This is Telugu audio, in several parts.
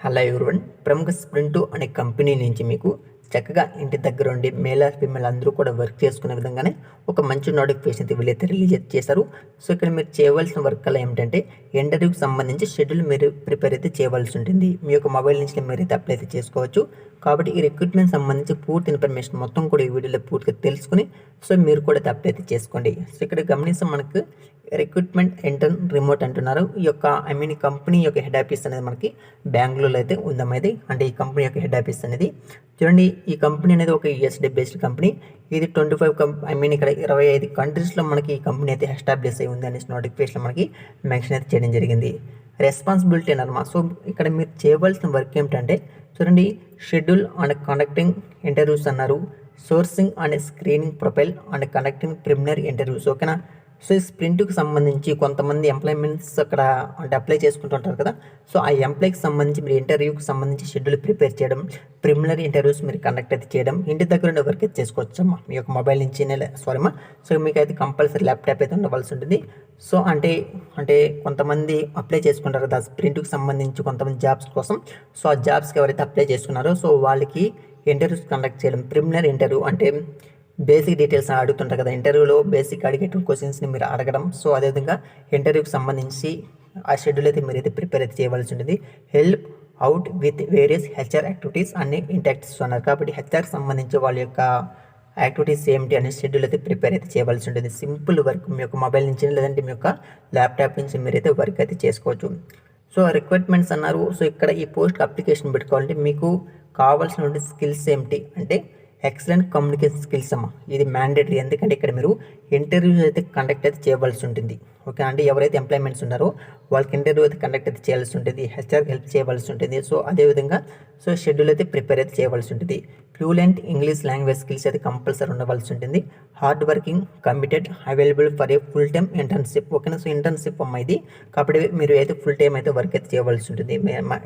హలో ఎవరివన్ ప్రముఖ స్ప్రింట్ అనే కంపెనీ నుంచి మీకు చక్కగా ఇంటి దగ్గర ఉండి మేల్ ఫీమేల్ అందరూ కూడా వర్క్ చేసుకునే విధంగానే ఒక మంచి నోటిఫికేషన్ అయితే వీళ్ళైతే రిలీజ్ చేశారు. సో ఇక్కడ మీరు చేయవలసిన వర్క్ అలా ఏమిటంటే ఇంటర్వ్యూకి సంబంధించి షెడ్యూల్ మీరు ప్రిపేర్ అయితే చేయవలసి ఉంటుంది. మీ యొక్క మొబైల్ నుంచి మీరు అయితే అప్లై అయితే చేసుకోవచ్చు. కాబట్టి ఈ రిక్రూట్మెంట్ సంబంధించి పూర్తి ఇన్ఫర్మేషన్ మొత్తం కూడా ఈ వీడియోలో పూర్తిగా తెలుసుకుని సో మీరు కూడా అప్లై అయితే చేసుకోండి. సో ఇక్కడ గమనిస్తే మనకు రిక్రూట్మెంట్ ఇంటర్న్ రిమోట్ అంటున్నారు. ఈ యొక్క ఐ మీన్ ఈ కంపెనీ యొక్క హెడ్ ఆఫీస్ అనేది మనకి బెంగళూరులో అయితే ఉందన్నది అంటే ఈ కంపెనీ యొక్క హెడ్ ఆఫీస్ అనేది. చూడండి ఈ కంపెనీ అనేది ఒక యూఎస్డే బేస్డ్ కంపెనీ. ఇది ట్వంటీ ఫైవ్ ఐ మీన్ ఇక్కడ ఇరవై ఐదు కంట్రీస్లో మనకి ఈ కంపెనీ అయితే ఎస్టాబ్లిష్ అయి ఉంది అనేసి నోటిఫికేషన్ మనకి మెన్షన్ అయితే చేయడం జరిగింది. రెస్పాన్సిబిలిటీ అనమాట సో ఇక్కడ మీరు చేయవలసిన వర్క్ ఏమిటంటే చూడండి షెడ్యూల్ అండ్ కండక్టింగ్ ఇంటర్వ్యూస్ అన్నారు. Sourcing and screening profile and conducting preliminary interviews ఓకేనా సో ఈ స్ప్రింట్కి సంబంధించి కొంతమంది ఎంప్లాయ్మెంట్స్ అక్కడ అంటే అప్లై చేసుకుంటుంటారు కదా. సో ఆ ఎంప్లాయ్కి సంబంధించి మీరు ఇంటర్వ్యూకి సంబంధించి షెడ్యూల్ ప్రిపేర్ చేయడం ప్రిమినరీ ఇంటర్వ్యూస్ మీరు కండక్ట్ అయితే చేయడం ఇంటి దగ్గర ఉండే వర్క్ అయితే చేసుకోవచ్చమ్మా. మీ యొక్క మొబైల్ నుంచి సారీమా సో మీకు అయితే కంపల్సరీ ల్యాప్టాప్ అయితే ఉండవలసి ఉంటుంది. సో అంటే అంటే కొంతమంది అప్లై చేసుకుంటారు కదా స్ప్రింట్కి సంబంధించి కొంతమంది జాబ్స్ కోసం. సో ఆ జాబ్స్కి ఎవరైతే అప్లై చేసుకున్నారో సో వాళ్ళకి ఇంటర్వ్యూస్ కండక్ట్ చేయడం ప్రిమినరీ ఇంటర్వ్యూ అంటే బేసిక్ డీటెయిల్స్ అడుగుతుంటారు కదా ఇంటర్వ్యూలో బేసిక్ అడిగేటువంటి క్వశ్చన్స్ని మీరు అడగడం. సో అదేవిధంగా ఇంటర్వ్యూకి సంబంధించి ఆ షెడ్యూల్ అయితే మీరు అయితే ప్రిపేర్ అయితే చేయవలసి ఉంటుంది. Help out with various HR activities అన్ని ఇంటాక్ట్స్ ఉన్నారు కాబట్టి హెచ్ఆర్ సంబంధించి వాళ్ళ యొక్క యాక్టివిటీస్ ఏమిటి అనే షెడ్యూల్ అయితే ప్రిపేర్ అయితే చేయవలసి ఉంటుంది. సింపుల్ వర్క్ మీ యొక్క మొబైల్ నుంచి లేదంటే మీ యొక్క ల్యాప్టాప్ నుంచి మీరైతే వర్క్ అయితే చేసుకోవచ్చు. సో రిక్వైర్మెంట్స్ అన్నారు. సో ఇక్కడ ఈ పోస్ట్ అప్లికేషన్ పెట్టుకోవాలంటే మీకు కావాల్సిన స్కిల్స్ ఏమిటి? అంటే ఎక్సలెంట్ కమ్యూనికేషన్ స్కిల్స్ అమ్మ. ఇది మ్యాండేటరీ. ఎందుకంటే ఇక్కడ మీరు ఇంటర్వ్యూస్ అయితే కండక్ట్ అయితే చేయవలసి ఉంటుంది. ఓకే అంటే ఎవరైతే ఎంప్లాయ్మెంట్స్ ఉన్నారో వాళ్ళకి ఇంటర్వ్యూ అయితే కండక్ట్ అయితే చేయాల్సి ఉంటుంది. హెచ్ఆర్ హెల్ప్ చేయవలసి ఉంటుంది. సో అదేవిధంగా సో షెడ్యూల్ అయితే ప్రిపేర్ అయితే చేయవలసి ఉంటుంది. ఫ్లూలెంట్ ఇంగ్లీష్ లాంగ్వేజ్ స్కిల్స్ అయితే కంపల్సరీ ఉండవలసి ఉంటుంది. Hard working committed available for a full time internship. ఓకేనా? సో ఇంటర్న్షిప్ అమ్మ ఇది. కాబట్టి మీరు అయితే ఫుల్ టైం అయితే వర్క్ అయితే చేయవలసి ఉంటుంది.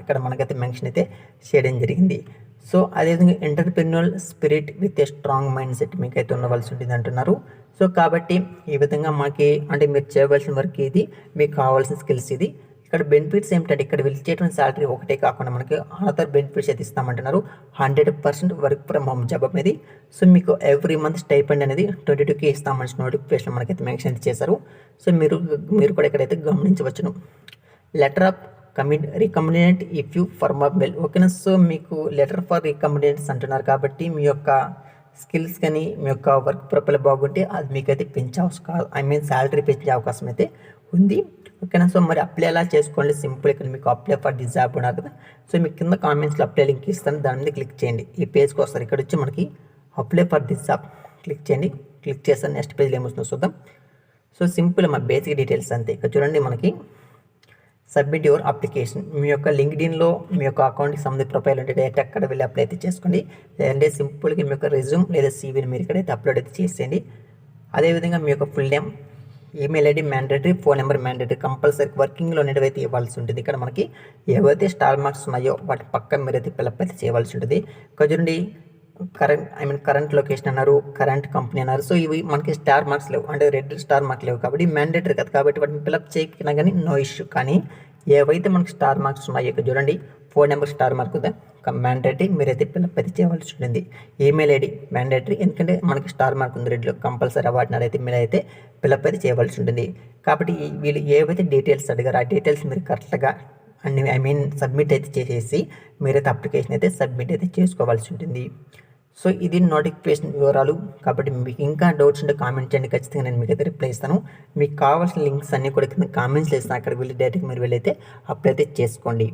ఇక్కడ మనకైతే మెన్షన్ అయితే చేయడం జరిగింది. సో అదేవిధంగా entrepreneurial spirit with a strong mindset మీకు అయితే ఉండవలసి ఉంటుంది అంటున్నారు సో కాబట్టి ఈ విధంగా మాకి అంటే మీరు చేయవలసిన వర్క్ ఇది మీకు కావాల్సిన స్కిల్స్ ఇది. ఇక్కడ బెనిఫిట్స్ ఏమిటంటే ఇక్కడ ఇచ్చేటువంటి శాలరీ ఒకటే కాకుండా మనకి అనదర్ బెనిఫిట్స్ అయితే ఇస్తామంటున్నారు. Hundred percent work from home job అనేది. సో మీకు ఎవ్రీ మంత్ స్టైపెండ్ అనేది ట్వంటీ టూకి ఇస్తామని నోటిఫికేషన్ మనకైతే మెన్షన్ చేశారు. సో మీరు మీరు కూడా ఇక్కడైతే గమనించవచ్చును. Letter of commit recommendation if you for well ఓకేనా సో మీకు లెటర్ ఫర్ రికమెండెంట్స్ అంటున్నారు కాబట్టి మీ యొక్క స్కిల్స్ కానీ మీ యొక్క వర్క్ ప్రొఫైల్ బాగుంటే అది మీకైతే పెంచే అవకాశం ఐ మీన్ శాలరీ పెంచే అవకాశం అయితే ఉంది. ఓకేనా సో మరి అప్లై ఎలా చేసుకోండి? సింపుల్ ఇక్కడ మీకు అప్లై ఫర్ డిజాబ్ ఉన్నారు కదా. సో మీకు కింద కామెంట్స్లో అప్లై లింక్ ఇస్తాను. దాని మీద క్లిక్ చేయండి. ఈ పేజ్కి వస్తారు. ఇక్కడ వచ్చి మనకి apply for the job click చేయండి. క్లిక్ చేస్తాను నెక్స్ట్ పేజ్లో ఏమొస్తుందో చూద్దాం. సో సింపుల్ మా బేసిక్ డీటెయిల్స్ అంతే. ఇక్కడ చూడండి మనకి సబ్మిట్ యువర్ అప్లికేషన్. మీ యొక్క లింక్డ్ఇన్లో మీ యొక్క అకౌంట్కి సంబంధించిన ప్రొఫైల్ ఉంటే డైరెక్ట్ అక్కడ వెళ్ళి అప్లై అయితే చేసుకోండి. లేదంటే సింపుల్గా మీ యొక్క రెజ్యూమ్ లేదా సీవీని మీరు ఇక్కడైతే అప్లోడ్ అయితే చేసేయండి. అదేవిధంగా మీ యొక్క full name email ID mandatory phone number mandatory compulsory వర్కింగ్లో అయితే ఇవ్వాల్సి ఉంటుంది. ఇక్కడ మనకి ఏవైతే స్టార్ మార్క్స్ ఉన్నాయో వాటి పక్కన మీరైతే పిలప్ అయితే చేయవలసి ఉంటుంది. ఇక్కడ చూడండి current I mean current location అన్నారు కరెంట్ కంపెనీ అన్నారు. సో ఇవి మనకి స్టార్ మార్క్స్ లేవు. అంటే రెడ్ స్టార్ మార్క్ లేవు కాబట్టి మ్యాండేటరీ కదా. కాబట్టి వాటిని ఫిలప్ చేయకినా కానీ నో ఇష్యూ. కానీ ఏవైతే మనకి స్టార్ మార్క్స్ ఉన్నాయో ఇక్కడ చూడండి phone number star mark mandatory మీరైతే ఫిలప్ అయితే చేయవలసి ఉంటుంది. Email ID mandatory. ఎందుకంటే మనకి స్టార్ మార్క్ ఉంది రెడ్లో కంపల్సరీ వాటిని అయితే మీరు అయితే ఫిలప్ అయితే చేయవలసి ఉంటుంది. కాబట్టి వీళ్ళు ఏవైతే డీటెయిల్స్ అడిగారు ఆ డీటెయిల్స్ మీరు కరెక్ట్గా అన్ని ఐ మీన్ సబ్మిట్ అయితే చేసేసి మీరైతే అప్లికేషన్ అయితే సబ్మిట్ అయితే చేసుకోవాల్సి ఉంటుంది. సో ఇది నోటిఫికేషన్ వివరాలు కాబట్టి మీకు ఇంకా డౌట్స్ ఉంటే కామెంట్ చేయండి. ఖచ్చితంగా నేను మీకు అయితే రిప్లై ఇస్తాను. మీకు కావాల్సిన లింక్స్ అన్నీ కూడా కింద కామెంట్స్ చేస్తాను. అక్కడికి వెళ్ళి డైరెక్ట్గా మీరు వెళ్ళైతే అప్లై అయితే చేసుకోండి.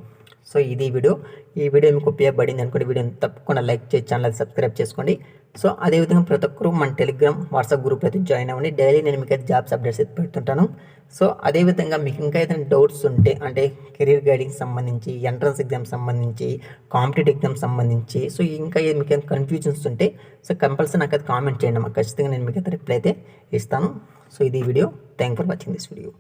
సో ఇది వీడియో. ఈ వీడియో మీకు ఉపయోగపడింది అనుకోండి వీడియోని తప్పకుండా లైక్ చేసి ఛానల్ సబ్స్క్రైబ్ చేసుకోండి. సో అదేవిధంగా ప్రతి ఒక్కరు మన టెలిగ్రామ్ వాట్సాప్ గ్రూప్ అయితే జాయిన్ అవ్వండి. డైలీ నేను మీకు అయితే జాబ్స్ అప్డేట్స్ అయితే పెడుతుంటాను. సో అదేవిధంగా మీకు ఇంకా ఏదైనా డౌట్స్ ఉంటే అంటే కెరీర్ గైడింగ్ సంబంధించి ఎంట్రన్స్ ఎగ్జామ్ సంబంధించి కాంపిటేటివ్ ఎగ్జామ్ సంబంధించి సో ఇంకా మీకు ఏమైనా కన్ఫ్యూజన్స్ ఉంటే సో కంపల్సరీ నాకు అయితే కామెంట్ చేయండి ఖచ్చితంగా నేను మీకు అయితే రిప్లై అయితే ఇస్తాను. సో ఇది video. Thank for watching this video